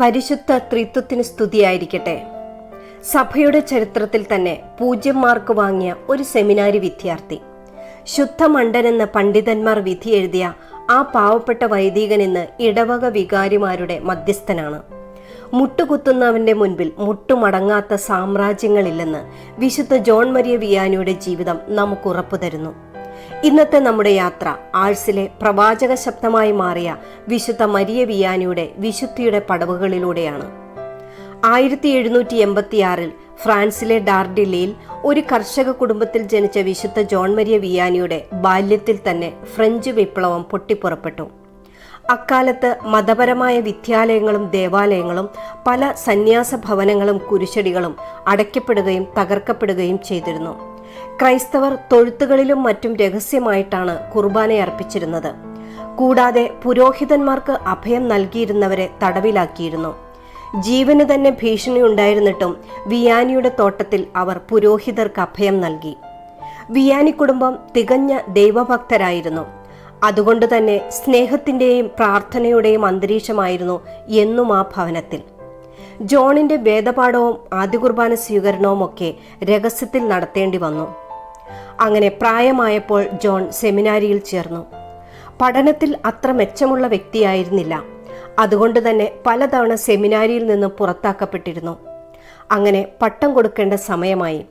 പരിശുദ്ധ ത്രിത്വത്തിന് സ്തുതിയായിരിക്കട്ടെ. സഭയുടെ ചരിത്രത്തിൽ തന്നെ പൂജ്യം മാർക്ക് വാങ്ങിയ ഒരു സെമിനാരി വിദ്യാർത്ഥി. ശുദ്ധമണ്ഡനെന്ന് പണ്ഡിതന്മാർ വിധി എഴുതിയ ആ പാവപ്പെട്ട വൈദികൻ ഇന്ന് ഇടവക വികാരിമാരുടെ മധ്യസ്ഥനാണ്. മുട്ടുകുത്തുന്നവന്റെ മുൻപിൽ മുട്ടുമടങ്ങാത്ത സാമ്രാജ്യങ്ങളില്ലെന്ന് വിശുദ്ധ ജോൺ മരിയ വിയാനിയുടെ ജീവിതം നമുക്ക് ഉറപ്പു തരുന്നു. ഇന്നത്തെ നമ്മുടെ യാത്ര ആഴ്സിലെ പ്രവാചക ശബ്ദമായി മാറിയ വിശുദ്ധ മരിയ വിയാനിയുടെ വിശുദ്ധിയുടെ പടവുകളിലൂടെയാണ്. ആയിരത്തി എഴുന്നൂറ്റി എൺപത്തിയാറിൽ ഫ്രാൻസിലെ ഡാർഡില്ലയിൽ ഒരു കർഷക കുടുംബത്തിൽ ജനിച്ച വിശുദ്ധ ജോൺ മരിയ വിയാനിയുടെ ബാല്യത്തിൽ തന്നെ ഫ്രഞ്ച് വിപ്ലവം പൊട്ടിപ്പുറപ്പെട്ടു. അക്കാലത്ത് മതപരമായ വിദ്യാലയങ്ങളും ദേവാലയങ്ങളും പല സന്യാസ ഭവനങ്ങളും കുരിശടികളും അടയ്ക്കപ്പെടുകയും തകർക്കപ്പെടുകയും ചെയ്തിരുന്നു. ക്രൈസ്തവർ തൊഴുത്തുകളിലും മറ്റും രഹസ്യമായിട്ടാണ് കുർബാനയർപ്പിച്ചിരുന്നത് കൂടാതെ പുരോഹിതന്മാർക്ക് അഭയം നൽകിയിരുന്നവരെ തടവിലാക്കിയിരുന്നു. ജീവന് തന്നെ ഭീഷണി ഉണ്ടായിരുന്നിട്ടും വിയാനിയുടെ തോട്ടത്തിൽ അവർ പുരോഹിതർക്ക് അഭയം നൽകി. വിയാനി കുടുംബം തികഞ്ഞ ദൈവഭക്തരായിരുന്നു. അതുകൊണ്ട് തന്നെ സ്നേഹത്തിന്റെയും പ്രാർത്ഥനയുടെയും അന്തരീക്ഷമായിരുന്നു എന്നും ആ ഭവനത്തിൽ. ജോണിന്റെ വേദപാഠവും ആദ്യ കുർബാന സ്വീകരണവും ഒക്കെ രഹസ്യത്തിൽ നടത്തേണ്ടി വന്നു. അങ്ങനെ പ്രായമായപ്പോൾ ജോൺ സെമിനാരിയിൽ ചേർന്നു. പഠനത്തിൽ അത്ര മെച്ചമുള്ള വ്യക്തിയായിരുന്നില്ല. അതുകൊണ്ട് തന്നെ പലതവണ സെമിനാരിയിൽ നിന്നും പുറത്താക്കപ്പെട്ടിരുന്നു. അങ്ങനെ പട്ടം കൊടുക്കേണ്ട സമയമായി.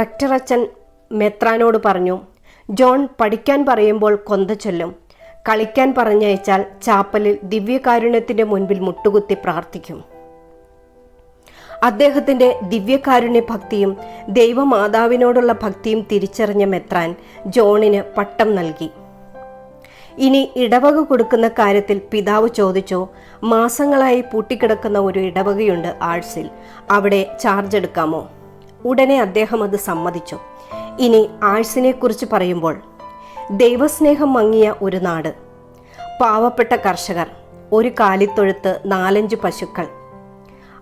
റക്ടർ അച്ഛൻ മെത്രാനോട് പറഞ്ഞു ജോൺ പഠിക്കാൻ പറയുമ്പോൾ കൊന്ത ചൊല്ലും. കളിക്കാൻ പറഞ്ഞയച്ചാൽ ചാപ്പലിൽ ദിവ്യകാരുണ്യത്തിന്റെ മുൻപിൽ മുട്ടുകുത്തി പ്രാർത്ഥിക്കും. അദ്ദേഹത്തിന്റെ ദിവ്യകാരുണ്യ ഭക്തിയും ദൈവമാതാവിനോടുള്ള ഭക്തിയും തിരിച്ചറിഞ്ഞ മെത്രാൻ ജോണിന് പട്ടം നൽകി. ഇനി ഇടവക കൊടുക്കുന്ന കാര്യത്തിൽ പിതാവ് ചോദിച്ചോ മാസങ്ങളായി പൂട്ടിക്കിടക്കുന്ന ഒരു ഇടവകയുണ്ട് ആഴ്സിൽ. അവിടെ ചാർജ് എടുക്കാമോ? ഉടനെ അദ്ദേഹം അത് സമ്മതിച്ചു. ഇനി ആഴ്സിനെ കുറിച്ച് പറയുമ്പോൾ ദൈവസ്നേഹം മങ്ങിയ ഒരു നാട്. പാവപ്പെട്ട കർഷകർ ഒരു കാലിത്തൊഴുത്ത് നാലഞ്ച് പശുക്കൾ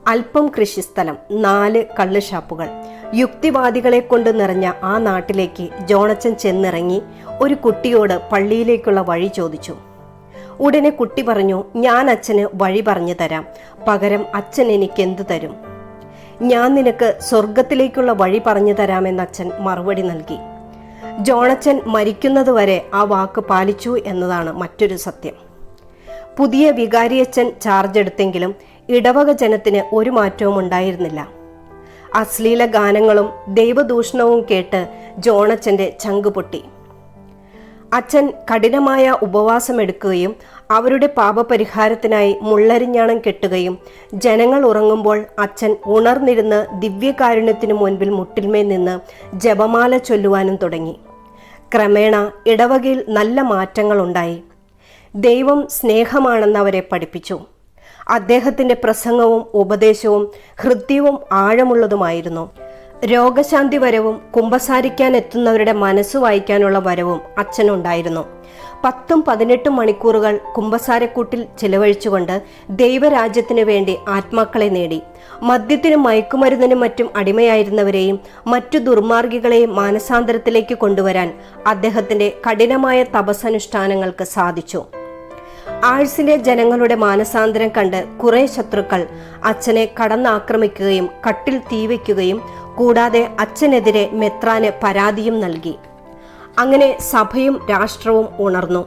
അല്പം കൃഷിസ്ഥലം നാല് കള്ള് ഷാപ്പുകൾ യുക്തിവാദികളെ കൊണ്ട് നിറഞ്ഞ ആ നാട്ടിലേക്ക് ജോണച്ചൻ ചെന്നിറങ്ങി ഒരു കുട്ടിയോട് പള്ളിയിലേക്കുള്ള വഴി ചോദിച്ചു. ഉടനെ കുട്ടി പറഞ്ഞു ഞാൻ അച്ഛന് വഴി പറഞ്ഞു തരാം. പകരം അച്ഛൻ എനിക്ക് എന്തു തരും? ഞാൻ നിനക്ക് സ്വർഗത്തിലേക്കുള്ള വഴി പറഞ്ഞു തരാമെന്ന് അച്ഛൻ മറുപടി നൽകി. ജോണച്ചൻ മരിക്കുന്നതുവരെ ആ വാക്ക് പാലിച്ചു എന്നതാണ് മറ്റൊരു സത്യം. പുതിയ വികാരിയച്ഛൻ ചാർജ് എടുത്തെങ്കിലും ഇടവക ജനത്തിന് ഒരു മാറ്റവും ഉണ്ടായിരുന്നില്ല. അശ്ലീല ഗാനങ്ങളും ദൈവദൂഷണവും കേട്ട് ജോണച്ചന്റെ ചങ്ക് പൊട്ടി. അച്ഛൻ കഠിനമായ ഉപവാസമെടുക്കുകയും അവരുടെ പാപപരിഹാരത്തിനായി മുള്ളരിഞ്ഞാണം കെട്ടുകയും ജനങ്ങൾ ഉറങ്ങുമ്പോൾ അച്ഛൻ ഉണർന്നിരുന്ന് ദിവ്യകാരുണ്യത്തിനു മുൻപിൽ മുട്ടിന്മേൽ നിന്ന് ജപമാല ചൊല്ലുവാനും തുടങ്ങി. ക്രമേണ ഇടവകയിൽ നല്ല മാറ്റങ്ങളുണ്ടായി. ദൈവം സ്നേഹമാണെന്ന് അവരെ പഠിപ്പിച്ചു. അദ്ദേഹത്തിന്റെ പ്രസംഗവും ഉപദേശവും ഹൃദ്യവും ആഴമുള്ളതുമായിരുന്നു. രോഗശാന്തി വരവും കുമ്പസാരിക്കാൻ എത്തുന്നവരുടെ മനസ്സ് വായിക്കാനുള്ള വരവും അച്ഛനുണ്ടായിരുന്നു. പത്തും പതിനെട്ടും മണിക്കൂറുകൾ കുമ്പസാരക്കൂട്ടിൽ ചിലവഴിച്ചുകൊണ്ട് ദൈവരാജ്യത്തിനു വേണ്ടി ആത്മാക്കളെ നേടി. മദ്യത്തിനും മയക്കുമരുന്നിനും മറ്റും അടിമയായിരുന്നവരെയും മറ്റു ദുർമാർഗികളെയും മാനസാന്തരത്തിലേക്ക് കൊണ്ടുവരാൻ അദ്ദേഹത്തിന്റെ കഠിനമായ തപസ്സനുഷ്ഠാനങ്ങൾക്ക് സാധിച്ചു. ആഴ്സിലെ ജനങ്ങളുടെ മാനസാന്തരം കണ്ട് കുറെ ശത്രുക്കൾ അച്ഛനെ കടന്നാക്രമിക്കുകയും കട്ടിൽ തീവയ്ക്കുകയും കൂടാതെ അച്ഛനെതിരെ മെത്രാന് പരാതിയും നൽകി. അങ്ങനെ സഭയും രാഷ്ട്രവും ഉണർന്നു.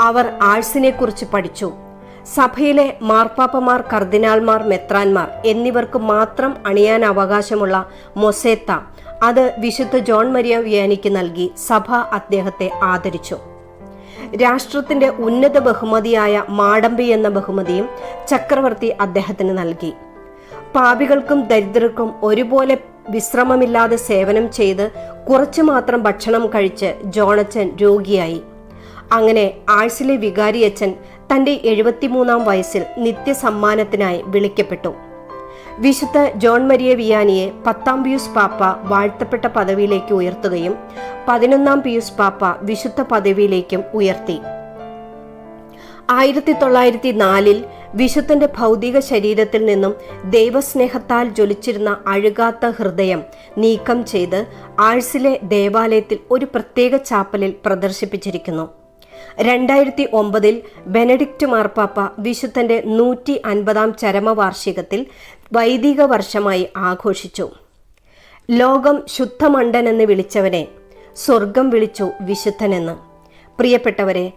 അവർ ആഴ്സിനെക്കുറിച്ച് പഠിച്ചു. സഭയിലെ മാർപ്പാപ്പമാർ കർദിനാൾമാർ മെത്രാൻമാർ എന്നിവർക്ക് മാത്രം അണിയാൻ അവകാശമുള്ള മൊസേത്ത അത് വിശുദ്ധ ജോൺ മരിയ വിയാനിക്ക് നൽകി സഭ അദ്ദേഹത്തെ ആദരിച്ചു. രാഷ്ട്രത്തിന്റെ ഉന്നത ബഹുമതിയായ മാടമ്പി എന്ന ബഹുമതിയും ചക്രവർത്തി അദ്ദേഹത്തിന് നൽകി. പാപികൾക്കും ദരിദ്രർക്കും ഒരുപോലെ വിശ്രമമില്ലാതെ സേവനം ചെയ്ത് കുറച്ചു മാത്രം ഭക്ഷണം കഴിച്ച് ജോണച്ചൻ രോഗിയായി. അങ്ങനെ ആഴ്സിലെ വികാരിയച്ഛൻ തന്റെ എഴുപത്തിമൂന്നാം വയസ്സിൽ നിത്യസമ്മാനത്തിനായി വിളിക്കപ്പെട്ടു. വിശുദ്ധ ജോൺ മരിയ വിയാനിയെ പത്താം പിയൂസ് പാപ്പ വാഴ്ത്തപ്പെട്ട പദവിയിലേക്ക് ഉയർത്തുകയും പതിനൊന്നാം പിയൂസ് പാപ്പ വിശുദ്ധ പദവിയിലേക്കും ഉയർത്തി. ആയിരത്തി തൊള്ളായിരത്തി നാലിൽ വിശുദ്ധന്റെ ഭൗതിക ശരീരത്തിൽ നിന്നും ദൈവസ്നേഹത്താൽ ജ്വലിച്ചിരുന്ന അഴുകാത്ത ഹൃദയം നീക്കം ചെയ്ത് ആഴ്സിലെ ദേവാലയത്തിൽ ഒരു പ്രത്യേക ചാപ്പലിൽ പ്രദർശിപ്പിച്ചിരിക്കുന്നു. രണ്ടായിരത്തി ഒമ്പതിൽ ബെനഡിക്റ്റ് മാർപ്പാപ്പ വിശുദ്ധന്റെ നൂറ്റി അൻപതാം ചരമവാർഷികത്തിൽ വൈദിക വർഷമായി ആഘോഷിച്ചു. ലോകം ശുദ്ധമണ്ടനെന്ന് വിളിച്ചവനെ സ്വർഗം വിളിച്ചു വിശുദ്ധനെന്ന്. പ്രിയപ്പെട്ടവരെ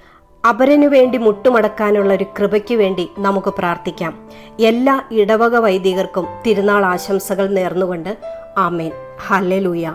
അപരനു വേണ്ടി മുട്ടുമടക്കാനുള്ള ഒരു കൃപയ്ക്ക് വേണ്ടി നമുക്ക് പ്രാർത്ഥിക്കാം. എല്ലാ ഇടവക വൈദികർക്കും തിരുനാൾ ആശംസകൾ നേർന്നുകൊണ്ട് ആമേൻ. ഹല്ലേലൂയ.